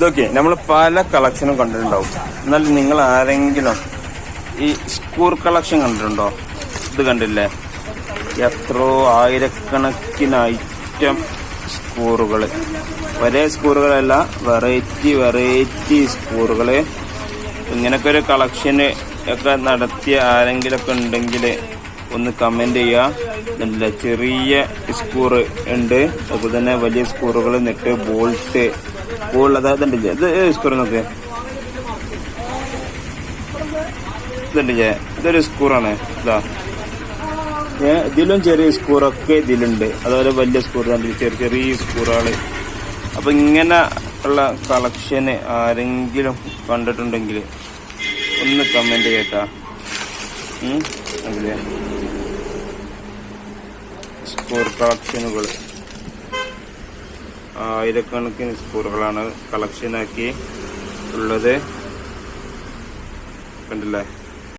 ഇതൊക്കെ നമ്മൾ പല കളക്ഷനും കണ്ടിട്ടുണ്ടാവും. എന്നാൽ നിങ്ങൾ ആരെങ്കിലും ഈ സ്കൂർ കളക്ഷൻ കണ്ടിട്ടുണ്ടോ? ഇത് കണ്ടില്ലേ? എത്രയോ ആയിരക്കണക്കിന് ഐറ്റം സ്കൂറുകൾ ഒരേ സ്കൂറുകളല്ല വെറൈറ്റി വെറൈറ്റി സ്കൂറുകൾ ഇങ്ങനൊക്കെ ഒരു കളക്ഷന് ഒക്കെ നടത്തിയ ആരെങ്കിലൊക്കെ ഉണ്ടെങ്കിൽ ഒന്ന് കമന്റ് ചെയ്യുക നല്ല ചെറിയ സ്കൂർ ഉണ്ട്. അതുപോലെ തന്നെ വലിയ സ്കൂറുകൾ നെറ്റ് ബോൾട്ട് അതായത് ഉണ്ടല്ലേ ഇത് സ്കൂർ നോക്ക്? ഇതുണ്ടല്ലേ ഇതൊരു സ്കൂറാണ് ഇതാ. ഇതിലും ചെറിയ സ്കൂറൊക്കെ ഇതിലുണ്ട്. അതുപോലെ വലിയ സ്കൂർ ചെറിയ ചെറിയ സ്കൂറുകൾ അപ്പൊ ഇങ്ങനെ ഉള്ള കളക്ഷന് ആരെങ്കിലും കണ്ടിട്ടുണ്ടെങ്കിൽ ഒന്ന് കമന്റ് കേട്ടാ. സ്കൂർ കളക്ഷനുകൾ ആയിരക്കണക്കിന് സ്കൂറുകളാണ് കളക്ഷനാക്കി ഉള്ളത്. കണ്ടില്ലേ?